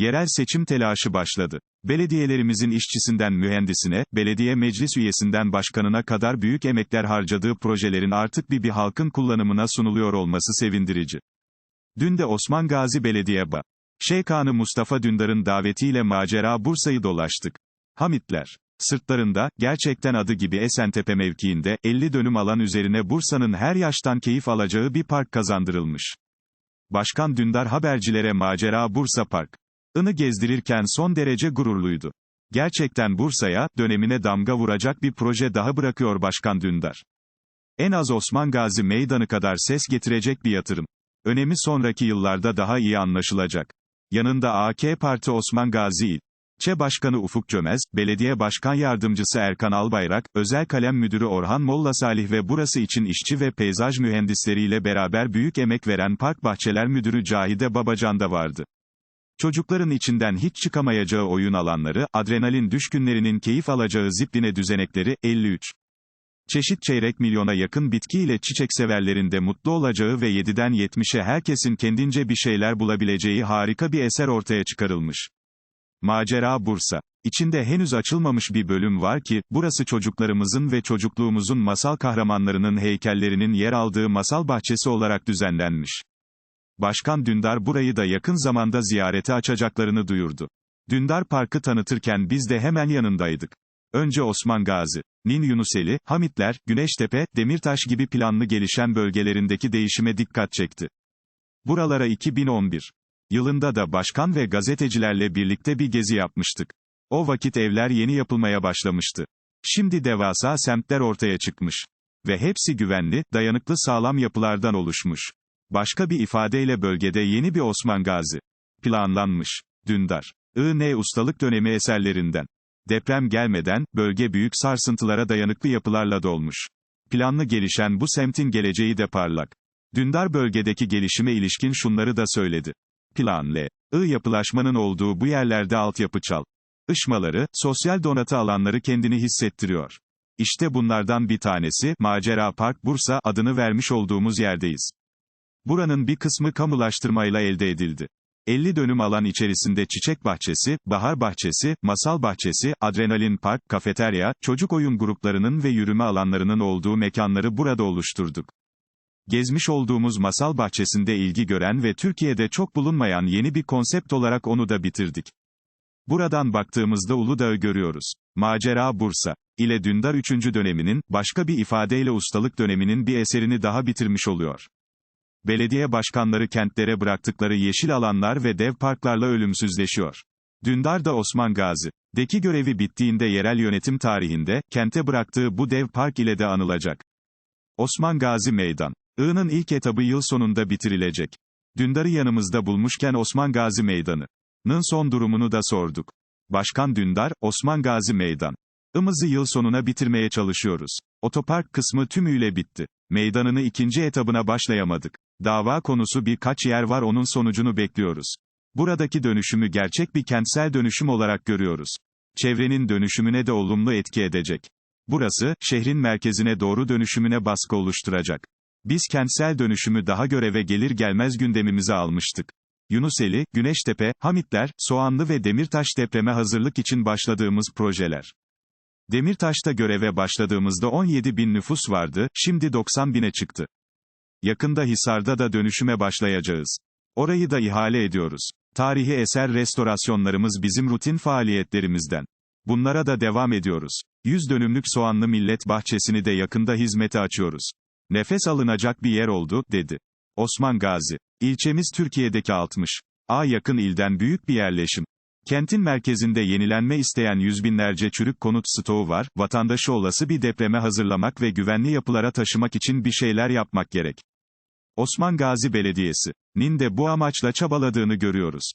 Yerel seçim telaşı başladı. Belediyelerimizin işçisinden mühendisine, belediye meclis üyesinden başkanına kadar büyük emekler harcadığı projelerin artık bir bir halkın kullanımına sunuluyor olması sevindirici. Dün de Osman Gazi Belediye Ba. Şeykanı Mustafa Dündar'ın davetiyle macera Bursa'yı dolaştık. Hamitler. Sırtlarında, gerçekten adı gibi Esentepe mevkiinde, 50 dönüm alan üzerine Bursa'nın her yaştan keyif alacağı bir park kazandırılmış. Başkan Dündar habercilere macera Bursa Park. Inı gezdirirken son derece gururluydu. Gerçekten Bursa'ya, dönemine damga vuracak bir proje daha bırakıyor Başkan Dündar. En az Osman Gazi Meydanı kadar ses getirecek bir yatırım. Önemi sonraki yıllarda daha iyi anlaşılacak. Yanında AK Parti Osman Gazi İl. Çe Başkanı Ufuk Çömez, Belediye Başkan Yardımcısı Erkan Albayrak, Özel Kalem Müdürü Orhan Molla Salih ve burası için işçi ve peyzaj mühendisleriyle beraber büyük emek veren Park Bahçeler Müdürü Cahide Babacan da vardı. Çocukların içinden hiç çıkamayacağı oyun alanları, adrenalin düşkünlerinin keyif alacağı zipline düzenekleri, 53. Çeşit çeyrek milyona yakın bitki ile çiçek severlerin de mutlu olacağı ve 7'den 70'e herkesin kendince bir şeyler bulabileceği harika bir eser ortaya çıkarılmış. Macera Bursa. İçinde henüz açılmamış bir bölüm var ki, burası çocuklarımızın ve çocukluğumuzun masal kahramanlarının heykellerinin yer aldığı masal bahçesi olarak düzenlenmiş. Başkan Dündar burayı da yakın zamanda ziyarete açacaklarını duyurdu. Dündar Parkı tanıtırken biz de hemen yanındaydık. Önce Osman Gazi, Nin Yunuseli, Hamitler, Güneştepe, Demirtaş gibi planlı gelişen bölgelerindeki değişime dikkat çekti. Buralara 2011 yılında da başkan ve gazetecilerle birlikte bir gezi yapmıştık. O vakit evler yeni yapılmaya başlamıştı. Şimdi devasa semtler ortaya çıkmış. Ve hepsi güvenli, dayanıklı sağlam yapılardan oluşmuş. Başka bir ifadeyle bölgede yeni bir Osman Gazi planlanmış. Dündar. I.N. ustalık dönemi eserlerinden. Deprem gelmeden, bölge büyük sarsıntılara dayanıklı yapılarla dolmuş. Planlı gelişen bu semtin geleceği de parlak. Dündar bölgedeki gelişime ilişkin şunları da söyledi. Plan L. I yapılaşmanın olduğu bu yerlerde altyapı çal. Işmaları, sosyal donatı alanları kendini hissettiriyor. İşte bunlardan bir tanesi, Macera Park Bursa adını vermiş olduğumuz yerdeyiz. Buranın bir kısmı kamulaştırmayla elde edildi. 50 dönüm alan içerisinde çiçek bahçesi, bahar bahçesi, masal bahçesi, adrenalin park, kafeterya, çocuk oyun gruplarının ve yürüme alanlarının olduğu mekanları burada oluşturduk. Gezmiş olduğumuz masal bahçesinde ilgi gören ve Türkiye'de çok bulunmayan yeni bir konsept olarak onu da bitirdik. Buradan baktığımızda Uludağ'ı görüyoruz. Macera Bursa ile Dündar 3. döneminin, başka bir ifadeyle ustalık döneminin bir eserini daha bitirmiş oluyor. Belediye başkanları kentlere bıraktıkları yeşil alanlar ve dev parklarla ölümsüzleşiyor. Dündar da Osman Gazi. Deki görevi bittiğinde yerel yönetim tarihinde, kente bıraktığı bu dev park ile de anılacak. Osman Gazi Meydan. I'nın ilk etabı yıl sonunda bitirilecek. Dündar'ı yanımızda bulmuşken Osman Gazi Meydanı'nın son durumunu da sorduk. Başkan Dündar, Osman Gazi Meydan. Imızı yıl sonuna bitirmeye çalışıyoruz. Otopark kısmı tümüyle bitti. Meydanını ikinci etabına başlayamadık. Dava konusu birkaç yer var onun sonucunu bekliyoruz. Buradaki dönüşümü gerçek bir kentsel dönüşüm olarak görüyoruz. Çevrenin dönüşümüne de olumlu etki edecek. Burası, şehrin merkezine doğru dönüşümüne baskı oluşturacak. Biz kentsel dönüşümü daha göreve gelir gelmez gündemimize almıştık. Yunuseli, Güneştepe, Hamitler, Soğanlı ve Demirtaş depreme hazırlık için başladığımız projeler. Demirtaş'ta göreve başladığımızda 17 bin nüfus vardı, şimdi 90 bine çıktı. Yakında Hisar'da da dönüşüme başlayacağız. Orayı da ihale ediyoruz. Tarihi eser restorasyonlarımız bizim rutin faaliyetlerimizden. Bunlara da devam ediyoruz. 100 dönümlük soğanlı millet bahçesini de yakında hizmete açıyoruz. Nefes alınacak bir yer oldu, dedi. Osman Gazi. İlçemiz Türkiye'deki 60. A yakın ilden büyük bir yerleşim. Kentin merkezinde yenilenme isteyen yüz binlerce çürük konut stoğu var, vatandaşı olası bir depreme hazırlamak ve güvenli yapılara taşımak için bir şeyler yapmak gerek. Osman Gazi Belediyesi'nin de bu amaçla çabaladığını görüyoruz.